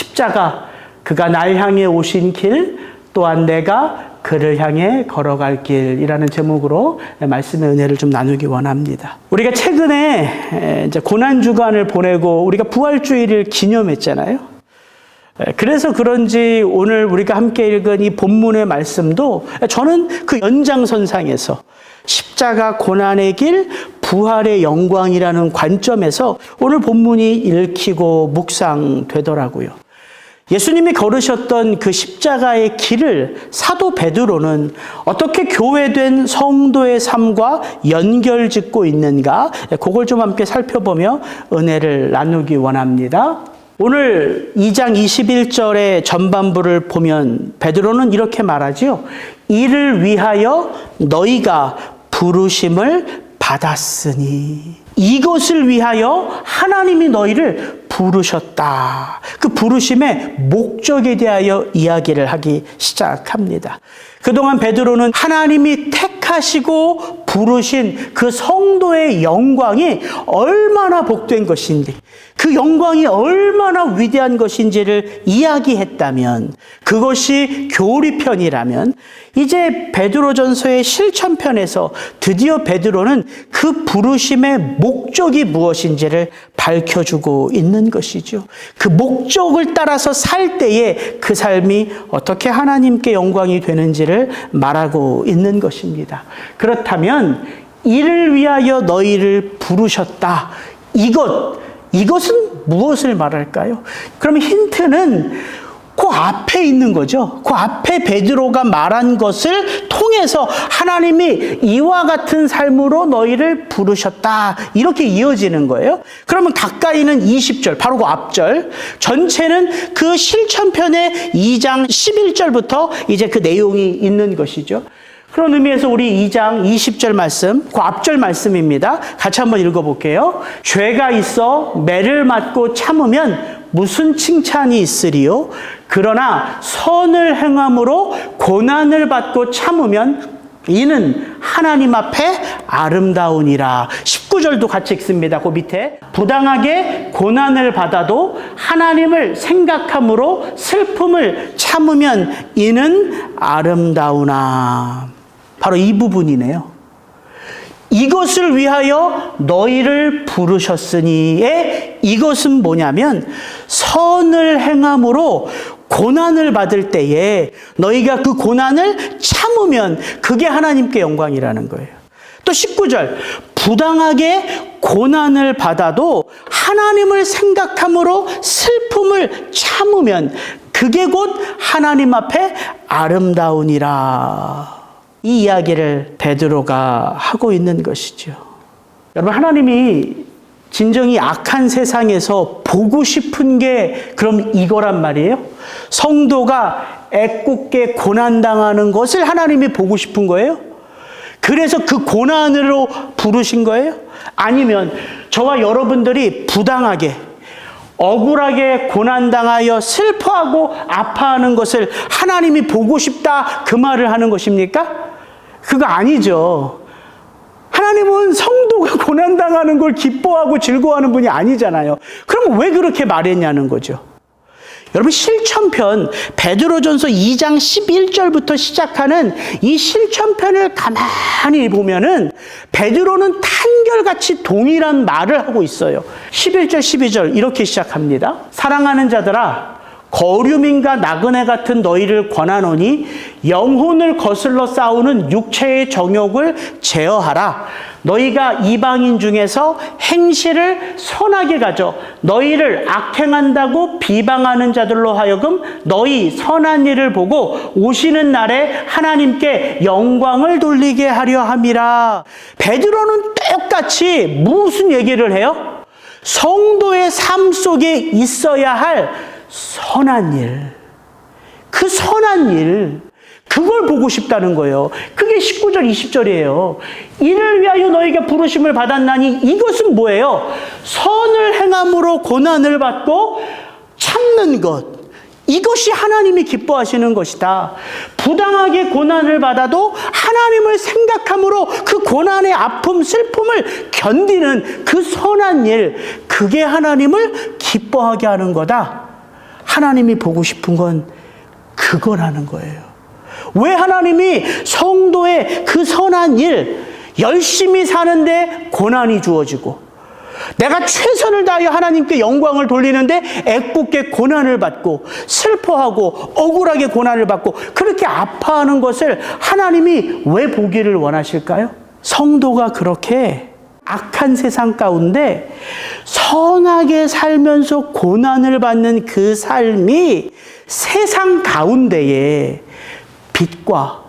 십자가 그가 날 향해 오신 길 또한 내가 그를 향해 걸어갈 길이라는 제목으로 말씀의 은혜를 좀 나누기 원합니다. 우리가 최근에 이제 고난 주간을 보내고 우리가 부활주의를 기념했잖아요. 그래서 그런지 오늘 우리가 함께 읽은 이 본문의 말씀도 저는 그 연장선상에서 십자가 고난의 길, 부활의 영광이라는 관점에서 오늘 본문이 읽히고 묵상되더라고요. 예수님이 걸으셨던 그 십자가의 길을 사도 베드로는 어떻게 교회된 성도의 삶과 연결 짓고 있는가? 그걸 좀 함께 살펴보며 은혜를 나누기 원합니다. 오늘 2장 21절의 전반부를 보면 베드로는 이렇게 말하지요. 이를 위하여 너희가 부르심을 받았으니 이것을 위하여 하나님이 너희를 부르셨다. 그 부르심의 목적에 대하여 이야기를 하기 시작합니다. 그동안 베드로는 하나님이 택하시고 부르신 그 성도의 영광이 얼마나 복된 것인지, 그 영광이 얼마나 위대한 것인지를 이야기했다면, 그것이 교리편이라면, 이제 베드로전서의 실천편에서 드디어 베드로는 그 부르심의 목적이 무엇인지를 밝혀주고 있는 것이죠. 그 목적을 따라서 살 때에 그 삶이 어떻게 하나님께 영광이 되는지를 말하고 있는 것입니다. 그렇다면 이를 위하여 너희를 부르셨다. 이것, 이것은 무엇을 말할까요? 그럼 힌트는 그 앞에 있는 거죠. 그 앞에 베드로가 말한 것을 통해서 하나님이 이와 같은 삶으로 너희를 부르셨다. 이렇게 이어지는 거예요. 그러면 가까이는 20절, 바로 그 앞절. 전체는 그 실천편의 2장 11절부터 이제 그 내용이 있는 것이죠. 그런 의미에서 우리 2장 20절 말씀, 그 앞절 말씀입니다. 같이 한번 읽어볼게요. 죄가 있어 매를 맞고 참으면 무슨 칭찬이 있으리요? 그러나 선을 행함으로 고난을 받고 참으면 이는 하나님 앞에 아름다우니라. 19절도 같이 읽습니다. 그 밑에. 부당하게 고난을 받아도 하나님을 생각함으로 슬픔을 참으면 이는 아름다우나. 바로 이 부분이네요. 이것을 위하여 너희를 부르셨으니의 이것은 뭐냐면 선을 행함으로 고난을 받을 때에 너희가 그 고난을 참으면 그게 하나님께 영광이라는 거예요. 또 19절 부당하게 고난을 받아도 하나님을 생각함으로 슬픔을 참으면 그게 곧 하나님 앞에 아름다우니라. 이 이야기를 베드로가 하고 있는 것이죠. 여러분 하나님이 진정이 악한 세상에서 보고 싶은 게 그럼 이거란 말이에요? 성도가 애꿎게 고난당하는 것을 하나님이 보고 싶은 거예요? 그래서 그 고난으로 부르신 거예요? 아니면 저와 여러분들이 부당하게 억울하게 고난당하여 슬퍼하고 아파하는 것을 하나님이 보고 싶다 그 말을 하는 것입니까? 그거 아니죠. 하나님은 성도가 고난당하는 걸 기뻐하고 즐거워하는 분이 아니잖아요. 그럼 왜 그렇게 말했냐는 거죠. 여러분 실천편 베드로전서 2장 11절부터 시작하는 이 실천편을 가만히 보면은 베드로는 한결같이 동일한 말을 하고 있어요. 11절 12절 이렇게 시작합니다. 사랑하는 자들아 거류민과 나그네 같은 너희를 권하노니 영혼을 거슬러 싸우는 육체의 정욕을 제어하라. 너희가 이방인 중에서 행실을 선하게 가져 너희를 악행한다고 비방하는 자들로 하여금 너희 선한 일을 보고 오시는 날에 하나님께 영광을 돌리게 하려 함이라. 베드로는 똑같이 무슨 얘기를 해요? 성도의 삶 속에 있어야 할 선한 일. 그 선한 일. 그걸 보고 싶다는 거예요. 그게 19절, 20절이에요. 이를 위하여 너에게 부르심을 받았나니 이것은 뭐예요? 선을 행함으로 고난을 받고 참는 것. 이것이 하나님이 기뻐하시는 것이다. 부당하게 고난을 받아도 하나님을 생각함으로 그 고난의 아픔, 슬픔을 견디는 그 선한 일, 그게 하나님을 기뻐하게 하는 거다. 하나님이 보고 싶은 건 그거라는 거예요. 왜 하나님이 성도의 그 선한 일, 열심히 사는데 고난이 주어지고, 내가 최선을 다하여 하나님께 영광을 돌리는데 애꿎게 고난을 받고 슬퍼하고 억울하게 고난을 받고 그렇게 아파하는 것을 하나님이 왜 보기를 원하실까요? 성도가 그렇게 악한 세상 가운데 선하게 살면서 고난을 받는 그 삶이 세상 가운데에 빛과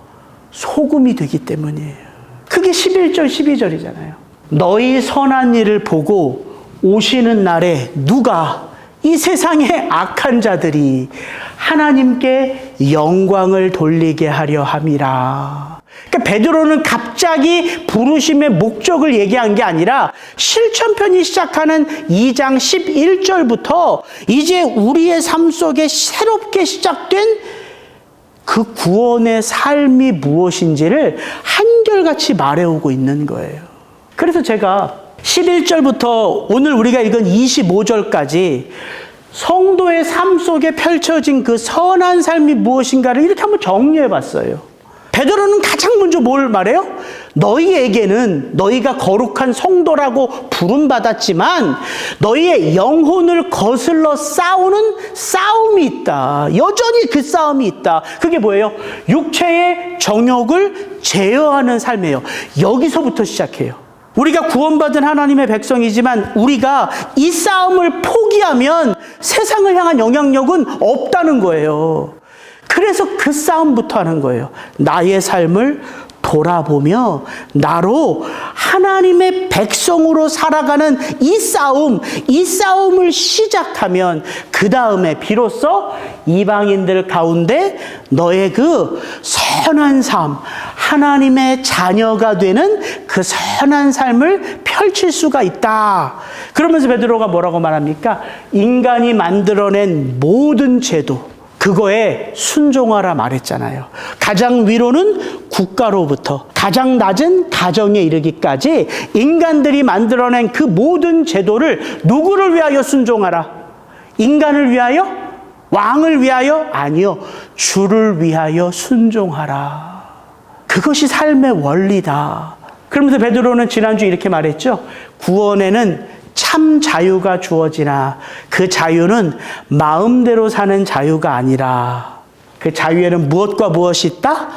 소금이 되기 때문이에요. 그게 11절, 12절이잖아요. 너희 선한 일을 보고 오시는 날에 누가 이 세상의 악한 자들이 하나님께 영광을 돌리게 하려 함이라. 그러니까 베드로는 갑자기 부르심의 목적을 얘기한 게 아니라 실천편이 시작하는 2장 11절부터 이제 우리의 삶 속에 새롭게 시작된 그 구원의 삶이 무엇인지를 한결같이 말해오고 있는 거예요. 그래서 제가 11절부터 오늘 우리가 읽은 25절까지 성도의 삶 속에 펼쳐진 그 선한 삶이 무엇인가를 이렇게 한번 정리해 봤어요. 베드로는 가장 먼저 뭘 말해요? 너희에게는 너희가 거룩한 성도라고 부름받았지만 너희의 영혼을 거슬러 싸우는 싸움이 있다. 여전히 그 싸움이 있다. 그게 뭐예요? 육체의 정욕을 제어하는 삶이에요. 여기서부터 시작해요. 우리가 구원받은 하나님의 백성이지만 우리가 이 싸움을 포기하면 세상을 향한 영향력은 없다는 거예요. 그래서 그 싸움부터 하는 거예요. 나의 삶을 돌아보며 나로 하나님의 백성으로 살아가는 이 싸움, 이 싸움을 시작하면 그 다음에 비로소 이방인들 가운데 너의 그 선한 삶, 하나님의 자녀가 되는 그 선한 삶을 펼칠 수가 있다. 그러면서 베드로가 뭐라고 말합니까? 인간이 만들어낸 모든 제도, 그거에 순종하라 말했잖아요. 가장 위로는 국가로부터 가장 낮은 가정에 이르기까지 인간들이 만들어낸 그 모든 제도를 누구를 위하여 순종하라? 인간을 위하여? 왕을 위하여? 아니요. 주를 위하여 순종하라. 그것이 삶의 원리다. 그러면서 베드로는 지난주 이렇게 말했죠. 구원에는 참 자유가 주어지나 그 자유는 마음대로 사는 자유가 아니라 그 자유에는 무엇과 무엇이 있다?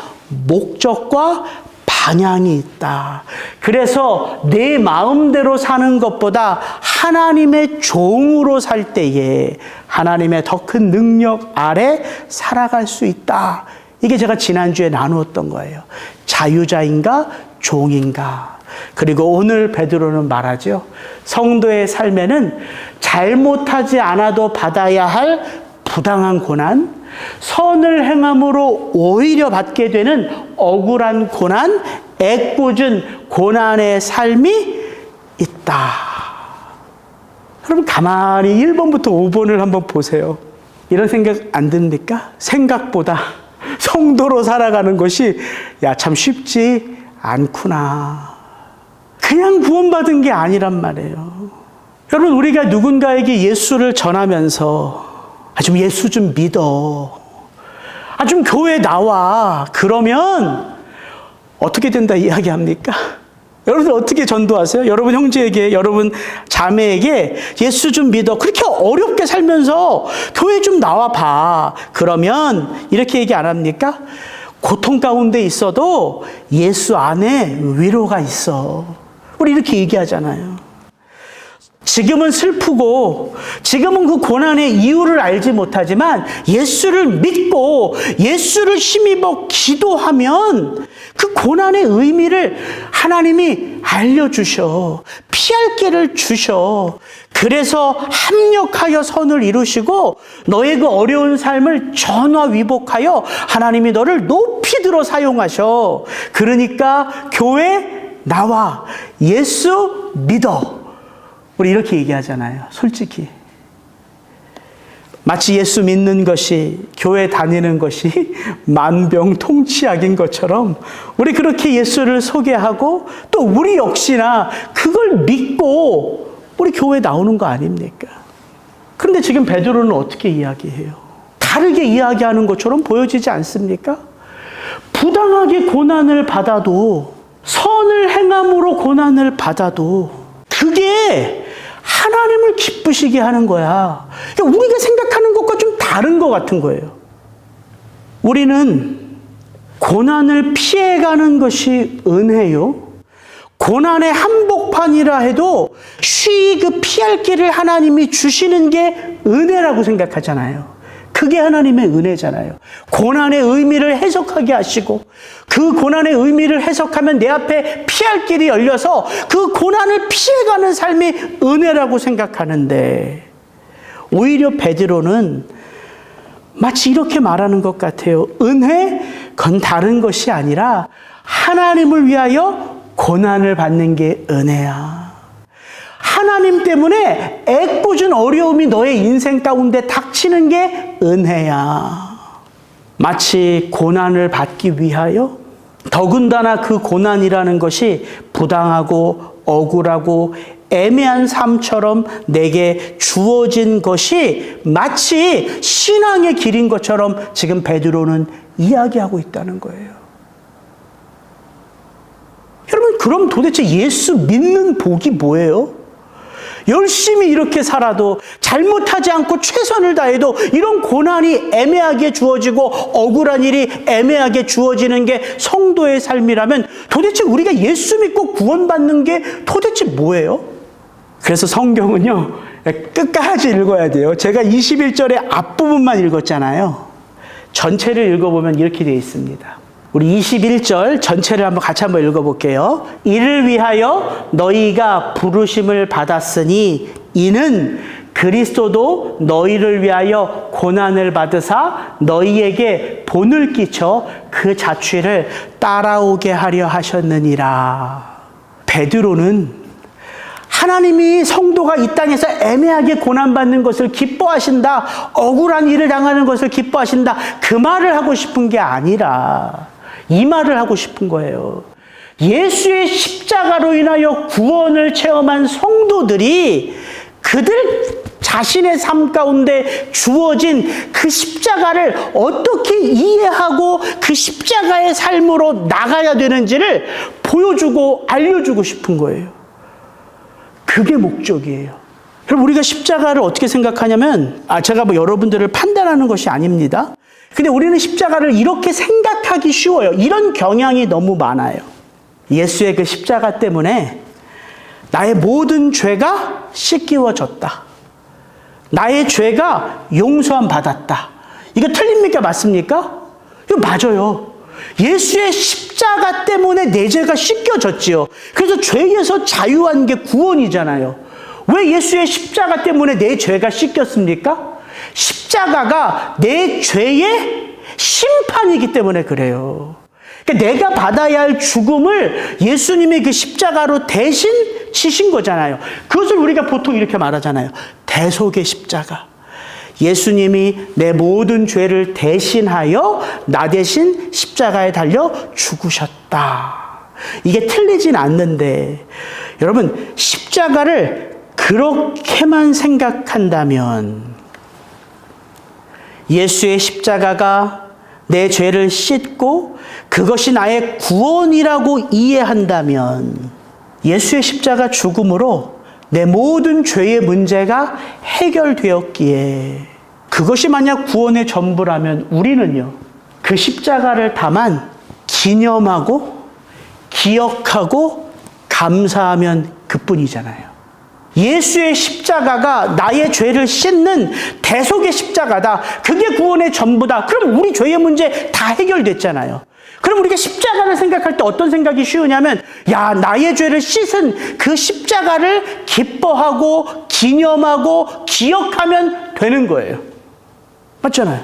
목적과 방향이 있다. 그래서 내 마음대로 사는 것보다 하나님의 종으로 살 때에 하나님의 더 큰 능력 아래 살아갈 수 있다. 이게 제가 지난주에 나누었던 거예요. 자유자인가 종인가. 그리고 오늘 베드로는 말하죠. 성도의 삶에는 잘못하지 않아도 받아야 할 부당한 고난, 선을 행함으로 오히려 받게 되는 억울한 고난, 애꿎은 고난의 삶이 있다. 여러분 가만히 1번부터 5번을 한번 보세요. 이런 생각 안 듭니까? 생각보다 성도로 살아가는 것이 야 참 쉽지 않구나. 그냥 구원받은 게 아니란 말이에요. 여러분, 우리가 누군가에게 예수를 전하면서, 아, 좀 예수 좀 믿어. 아, 좀 교회 나와. 그러면, 어떻게 된다 이야기합니까? 여러분 어떻게 전도하세요? 여러분 형제에게, 여러분 자매에게 예수 좀 믿어. 그렇게 어렵게 살면서 교회 좀 나와 봐. 그러면 이렇게 얘기 안 합니까? 고통 가운데 있어도 예수 안에 위로가 있어. 우리 이렇게 얘기하잖아요. 지금은 슬프고, 지금은 그 고난의 이유를 알지 못하지만, 예수를 믿고, 예수를 힘입어 기도하면, 그 고난의 의미를 하나님이 알려주셔. 피할 길을 주셔. 그래서 합력하여 선을 이루시고, 너의 그 어려운 삶을 전화위복하여 하나님이 너를 높이 들어 사용하셔. 그러니까, 교회 나와. 예수 믿어. 우리 이렇게 얘기하잖아요. 솔직히. 마치 예수 믿는 것이, 교회 다니는 것이 만병통치약인 것처럼 우리 그렇게 예수를 소개하고 또 우리 역시나 그걸 믿고 우리 교회 나오는 거 아닙니까? 그런데 지금 베드로는 어떻게 이야기해요? 다르게 이야기하는 것처럼 보여지지 않습니까? 부당하게 고난을 받아도 선을 행함으로 고난을 받아도 그게 하나님을 기쁘시게 하는 거야. 그러니까 우리가 생각하는 것과 좀 다른 것 같은 거예요. 우리는 고난을 피해가는 것이 은혜요. 고난의 한복판이라 해도 쉬이 그 피할 길을 하나님이 주시는 게 은혜라고 생각하잖아요. 그게 하나님의 은혜잖아요. 고난의 의미를 해석하게 하시고 그 고난의 의미를 해석하면 내 앞에 피할 길이 열려서 그 고난을 피해가는 삶이 은혜라고 생각하는데 오히려 베드로는 마치 이렇게 말하는 것 같아요. 은혜? 그건 다른 것이 아니라 하나님을 위하여 고난을 받는 게 은혜야. 하나님 때문에 애꿎은 어려움이 너의 인생 가운데 닥치는 게 은혜야. 마치 고난을 받기 위하여 더군다나 그 고난이라는 것이 부당하고 억울하고 애매한 삶처럼 내게 주어진 것이 마치 신앙의 길인 것처럼 지금 베드로는 이야기하고 있다는 거예요. 여러분, 그럼 도대체 예수 믿는 복이 뭐예요? 열심히 이렇게 살아도 잘못하지 않고 최선을 다해도 이런 고난이 애매하게 주어지고 억울한 일이 애매하게 주어지는 게 성도의 삶이라면 도대체 우리가 예수 믿고 구원받는 게 도대체 뭐예요? 그래서 성경은요, 끝까지 읽어야 돼요. 제가 21절의 앞부분만 읽었잖아요. 전체를 읽어보면 이렇게 되어 있습니다. 우리 21절 전체를 한번 같이 한번 읽어볼게요. 이를 위하여 너희가 부르심을 받았으니 이는 그리스도도 너희를 위하여 고난을 받으사 너희에게 본을 끼쳐 그 자취를 따라오게 하려 하셨느니라. 베드로는 하나님이 성도가 이 땅에서 애매하게 고난받는 것을 기뻐하신다. 억울한 일을 당하는 것을 기뻐하신다. 그 말을 하고 싶은 게 아니라 이 말을 하고 싶은 거예요. 예수의 십자가로 인하여 구원을 체험한 성도들이 그들 자신의 삶 가운데 주어진 그 십자가를 어떻게 이해하고 그 십자가의 삶으로 나가야 되는지를 보여주고 알려주고 싶은 거예요. 그게 목적이에요. 여러분, 우리가 십자가를 어떻게 생각하냐면, 아, 제가 뭐 여러분들을 판단하는 것이 아닙니다. 근데 우리는 십자가를 이렇게 생각하기 쉬워요. 이런 경향이 너무 많아요. 예수의 그 십자가 때문에 나의 모든 죄가 씻기워졌다. 나의 죄가 용서함 받았다. 이거 틀립니까? 맞습니까? 이거 맞아요. 예수의 십자가 때문에 내 죄가 씻겨졌지요. 그래서 죄에서 자유한 게 구원이잖아요. 왜 예수의 십자가 때문에 내 죄가 씻겼습니까? 십자가가 내 죄의 심판이기 때문에 그래요. 그러니까 내가 받아야 할 죽음을 예수님의 그 십자가로 대신 치신 거잖아요. 그것을 우리가 보통 이렇게 말하잖아요. 대속의 십자가. 예수님이 내 모든 죄를 대신하여 나 대신 십자가에 달려 죽으셨다. 이게 틀리진 않는데, 여러분, 십자가를 그렇게만 생각한다면, 예수의 십자가가 내 죄를 씻고 그것이 나의 구원이라고 이해한다면, 예수의 십자가 죽음으로 내 모든 죄의 문제가 해결되었기에 그것이 만약 구원의 전부라면 우리는요, 그 십자가를 다만 기념하고 기억하고 감사하면 그뿐이잖아요. 예수의 십자가가 나의 죄를 씻는 대속의 십자가다. 그게 구원의 전부다. 그럼 우리 죄의 문제 다 해결됐잖아요. 그럼 우리가 십자가를 생각할 때 어떤 생각이 쉬우냐면, 야, 나의 죄를 씻은 그 십자가를 기뻐하고, 기념하고, 기억하면 되는 거예요. 맞잖아요.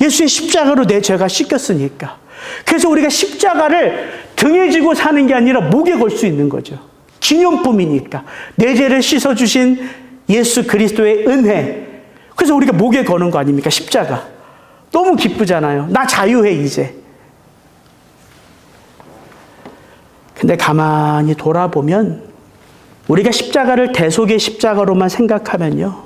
예수의 십자가로 내 죄가 씻겼으니까. 그래서 우리가 십자가를 등에 지고 사는 게 아니라 목에 걸 수 있는 거죠. 기념품이니까. 내 죄를 씻어주신 예수 그리스도의 은혜. 그래서 우리가 목에 거는 거 아닙니까? 십자가. 너무 기쁘잖아요. 나 자유해, 이제. 근데 가만히 돌아보면 우리가 십자가를 대속의 십자가로만 생각하면요.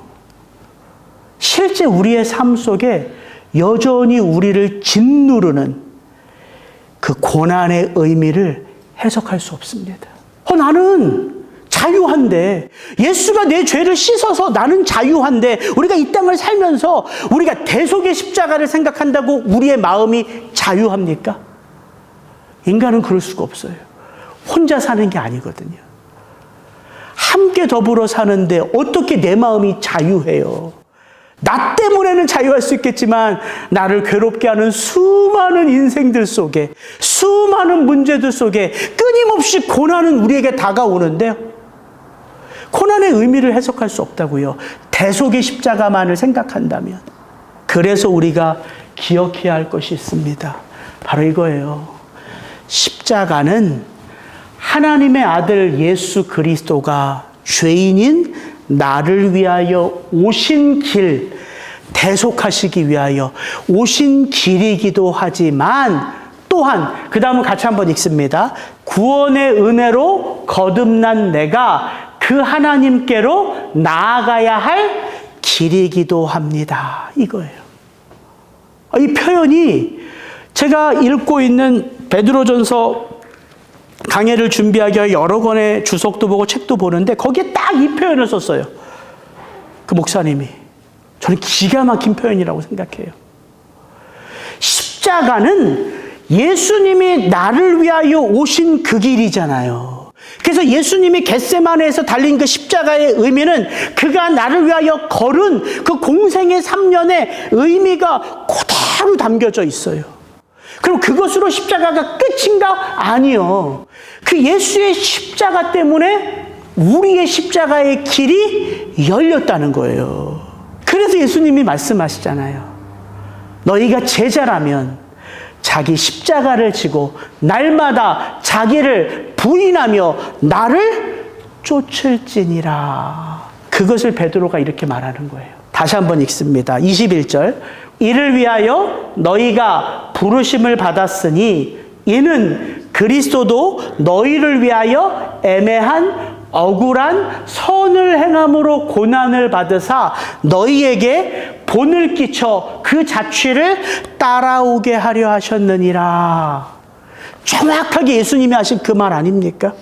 실제 우리의 삶 속에 여전히 우리를 짓누르는 그 고난의 의미를 해석할 수 없습니다. 어, 나는 자유한데 예수가 내 죄를 씻어서 나는 자유한데 우리가 이 땅을 살면서 우리가 대속의 십자가를 생각한다고 우리의 마음이 자유합니까? 인간은 그럴 수가 없어요. 혼자 사는 게 아니거든요. 함께 더불어 사는데 어떻게 내 마음이 자유해요? 나 때문에는 자유할 수 있겠지만 나를 괴롭게 하는 수많은 인생들 속에 수많은 문제들 속에 끊임없이 고난은 우리에게 다가오는데요. 고난의 의미를 해석할 수 없다고요. 대속의 십자가만을 생각한다면. 그래서 우리가 기억해야 할 것이 있습니다. 바로 이거예요. 십자가는 하나님의 아들 예수 그리스도가 죄인인 나를 위하여 오신 길, 대속하시기 위하여 오신 길이기도 하지만 또한 그 다음은 같이 한번 읽습니다. 구원의 은혜로 거듭난 내가 그 하나님께로 나아가야 할 길이기도 합니다. 이거예요. 이 표현이 제가 읽고 있는 베드로전서 강해를 준비하기 위해 여러 권의 주석도 보고 책도 보는데 거기에 딱 이 표현을 썼어요. 그 목사님이. 저는 기가 막힌 표현이라고 생각해요. 십자가는 예수님이 나를 위하여 오신 그 길이잖아요. 그래서 예수님이 겟세마네에서 달린 그 십자가의 의미는 그가 나를 위하여 걸은 그 공생의 3년의 의미가 그대로 담겨져 있어요. 그럼 그것으로 십자가가 끝인가? 아니요. 그 예수의 십자가 때문에 우리의 십자가의 길이 열렸다는 거예요. 그래서 예수님이 말씀하시잖아요. 너희가 제자라면 자기 십자가를 지고 날마다 자기를 부인하며 나를 쫓을지니라. 그것을 베드로가 이렇게 말하는 거예요. 다시 한번 읽습니다. 21절. 이를 위하여 너희가 부르심을 받았으니 이는 그리스도도 너희를 위하여 애매한 억울한 선을 행함으로 고난을 받으사 너희에게 본을 끼쳐 그 자취를 따라오게 하려 하셨느니라. 정확하게 예수님이 하신 그 말 아닙니까?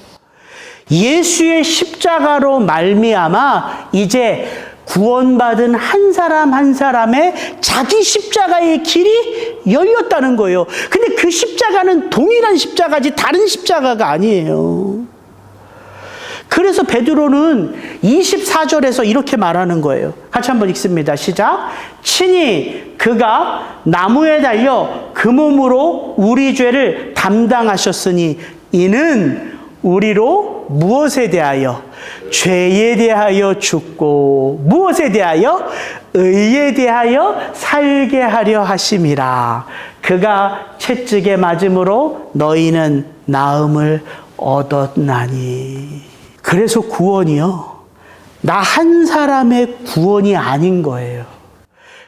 예수의 십자가로 말미암아 이제 구원받은 한 사람 한 사람의 자기 십자가의 길이 열렸다는 거예요. 근데 그 십자가는 동일한 십자가지 다른 십자가가 아니에요. 그래서 베드로는 24절에서 이렇게 말하는 거예요. 같이 한번 읽습니다. 시작. 친히 그가 나무에 달려 그 몸으로 우리 죄를 담당하셨으니 이는 우리로 무엇에 대하여 죄에 대하여 죽고 무엇에 대하여? 의에 대하여 살게 하려 하심이라. 그가 채찍에 맞음으로 너희는 나음을 얻었나니. 그래서 구원이요. 나 한 사람의 구원이 아닌 거예요.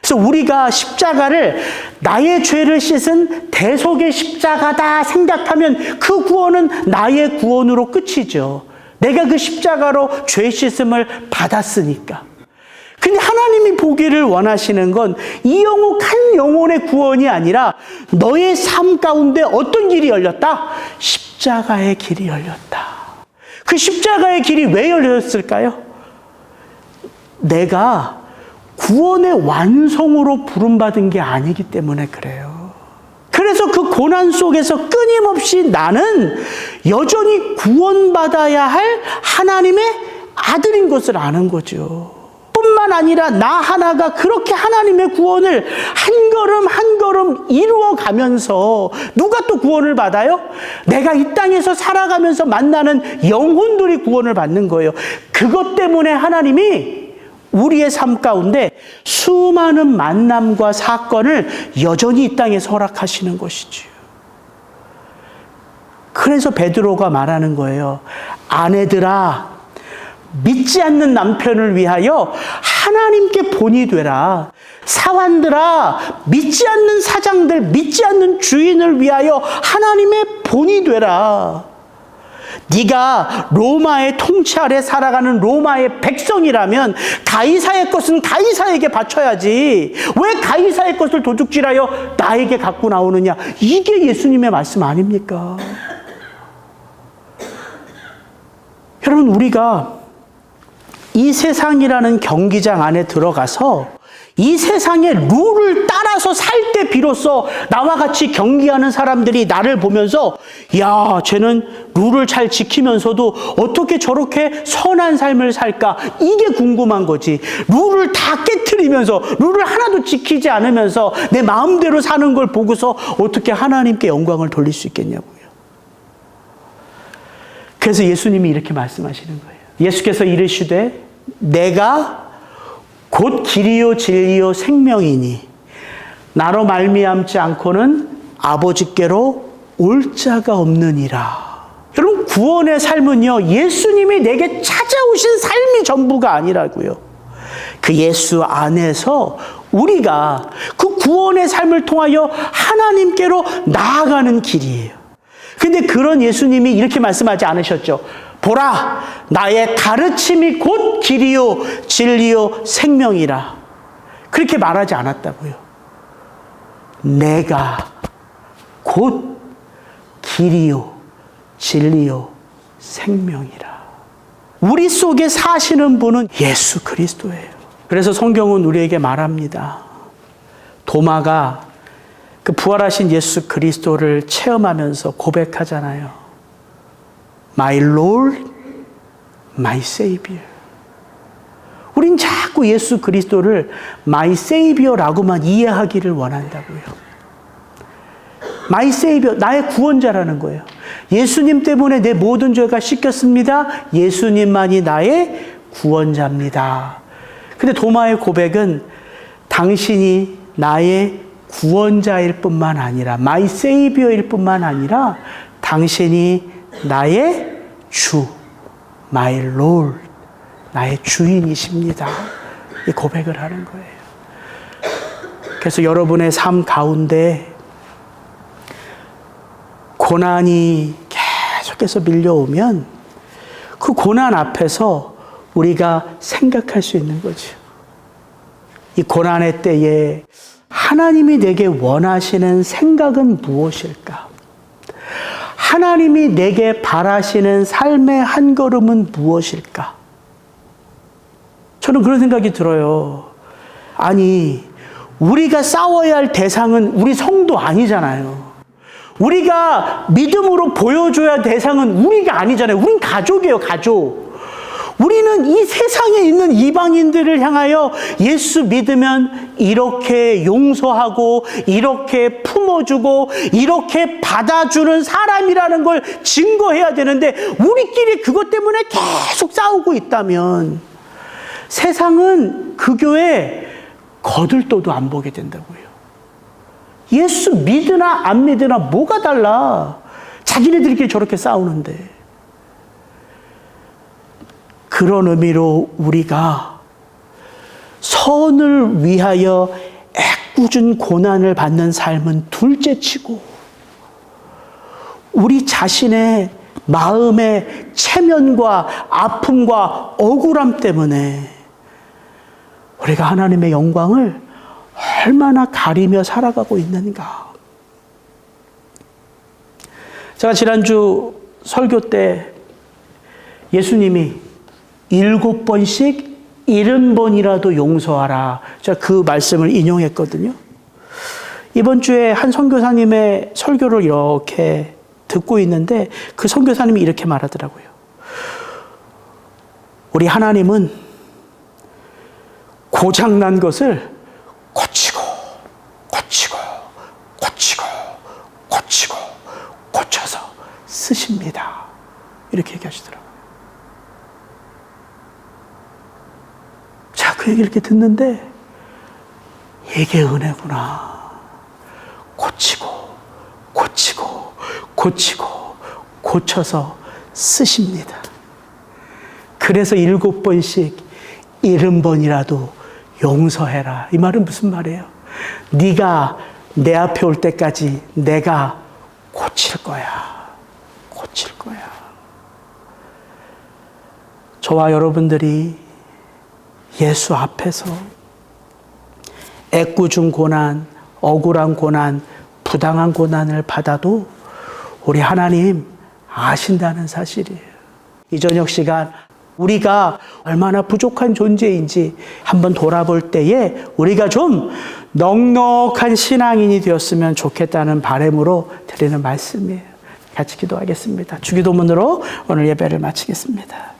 그래서 우리가 십자가를 나의 죄를 씻은 대속의 십자가다 생각하면 그 구원은 나의 구원으로 끝이죠. 내가 그 십자가로 죄 씻음을 받았으니까. 근데 하나님이 보기를 원하시는 건 이 영혼 한 영혼의 구원이 아니라 너의 삶 가운데 어떤 길이 열렸다? 십자가의 길이 열렸다. 그 십자가의 길이 왜 열렸을까요? 내가 구원의 완성으로 부름받은 게 아니기 때문에 그래요. 그래서 그 고난 속에서 끊임없이 나는 여전히 구원받아야 할 하나님의 아들인 것을 아는 거죠. 뿐만 아니라 나 하나가 그렇게 하나님의 구원을 한 걸음 한 걸음 이루어 가면서 누가 또 구원을 받아요? 내가 이 땅에서 살아가면서 만나는 영혼들이 구원을 받는 거예요. 그것 때문에 하나님이 우리의 삶 가운데 수많은 만남과 사건을 여전히 이 땅에 허락하시는 것이지요. 그래서 베드로가 말하는 거예요. 아내들아, 믿지 않는 남편을 위하여 하나님께 본이 되라. 사환들아, 믿지 않는 사장들, 믿지 않는 주인을 위하여 하나님의 본이 되라. 네가 로마의 통치 아래 살아가는 로마의 백성이라면 가이사의 것은 가이사에게 바쳐야지. 왜 가이사의 것을 도둑질하여 나에게 갖고 나오느냐? 이게 예수님의 말씀 아닙니까? 여러분 우리가 이 세상이라는 경기장 안에 들어가서 이 세상의 룰을 따라서 살 때 비로소 나와 같이 경기하는 사람들이 나를 보면서 야, 쟤는 룰을 잘 지키면서도 어떻게 저렇게 선한 삶을 살까? 이게 궁금한 거지. 룰을 다 깨뜨리면서 룰을 하나도 지키지 않으면서 내 마음대로 사는 걸 보고서 어떻게 하나님께 영광을 돌릴 수 있겠냐고요. 그래서 예수님이 이렇게 말씀하시는 거예요. 예수께서 이르시되 내가 곧 길이요 진리요 생명이니 나로 말미암지 않고는 아버지께로 올 자가 없느니라. 여러분 구원의 삶은요 예수님이 내게 찾아오신 삶이 전부가 아니라고요. 그 예수 안에서 우리가 그 구원의 삶을 통하여 하나님께로 나아가는 길이에요. 근데 그런 예수님이 이렇게 말씀하지 않으셨죠. 보라, 나의 가르침이 곧 길이요, 진리요, 생명이라. 그렇게 말하지 않았다고요. 내가 곧 길이요, 진리요, 생명이라. 우리 속에 사시는 분은 예수 그리스도예요. 그래서 성경은 우리에게 말합니다. 도마가 그 부활하신 예수 그리스도를 체험하면서 고백하잖아요. My Lord, My Savior. 우린 자꾸 예수 그리스도를 My Savior라고만 이해하기를 원한다고요. My Savior, 나의 구원자라는 거예요. 예수님 때문에 내 모든 죄가 씻겼습니다. 예수님만이 나의 구원자입니다. 근데 도마의 고백은 당신이 나의 구원자일 뿐만 아니라 마이 세이비어일 뿐만 아니라 당신이 나의 주, 마이 롤, 나의 주인이십니다. 이 고백을 하는 거예요. 그래서 여러분의 삶 가운데 고난이 계속해서 밀려오면 그 고난 앞에서 우리가 생각할 수 있는 거죠. 이 고난의 때에 하나님이 내게 원하시는 생각은 무엇일까? 하나님이 내게 바라시는 삶의 한 걸음은 무엇일까? 저는 그런 생각이 들어요. 아니, 우리가 싸워야 할 대상은 우리 성도 아니잖아요. 우리가 믿음으로 보여줘야 대상은 우리가 아니잖아요. 우린 가족이에요, 가족. 우리는 이 세상에 있는 이방인들을 향하여 예수 믿으면 이렇게 용서하고 이렇게 품어주고 이렇게 받아주는 사람이라는 걸 증거해야 되는데 우리끼리 그것 때문에 계속 싸우고 있다면 세상은 그 교회 거들떠도 안 보게 된다고요. 예수 믿으나 안 믿으나 뭐가 달라? 자기네들끼리 저렇게 싸우는데. 그런 의미로 우리가 선을 위하여 애꿎은 고난을 받는 삶은 둘째 치고 우리 자신의 마음의 체면과 아픔과 억울함 때문에 우리가 하나님의 영광을 얼마나 가리며 살아가고 있는가. 제가 지난주 설교 때 예수님이 일곱 번씩 일흔 번이라도 용서하라. 제가 그 말씀을 인용했거든요. 이번 주에 한 선교사님의 설교를 이렇게 듣고 있는데 그 선교사님이 이렇게 말하더라고요. 우리 하나님은 고장난 것을 고치고, 고치고, 고치고, 고치고, 고쳐서 쓰십니다. 이렇게 얘기하시더라고요. 자, 그 얘기를 이렇게 듣는데, 이게 은혜구나. 고치고, 고치고, 고치고, 고쳐서 쓰십니다. 그래서 일곱 번씩 일흔 번이라도 용서해라. 이 말은 무슨 말이에요? 네가 내 앞에 올 때까지 내가 고칠 거야. 고칠 거야. 저와 여러분들이 예수 앞에서 애꿎은 고난, 억울한 고난, 부당한 고난을 받아도 우리 하나님 아신다는 사실이에요. 이 저녁 시간 우리가 얼마나 부족한 존재인지 한번 돌아볼 때에 우리가 좀 넉넉한 신앙인이 되었으면 좋겠다는 바람으로 드리는 말씀이에요. 같이 기도하겠습니다. 주기도문으로 오늘 예배를 마치겠습니다.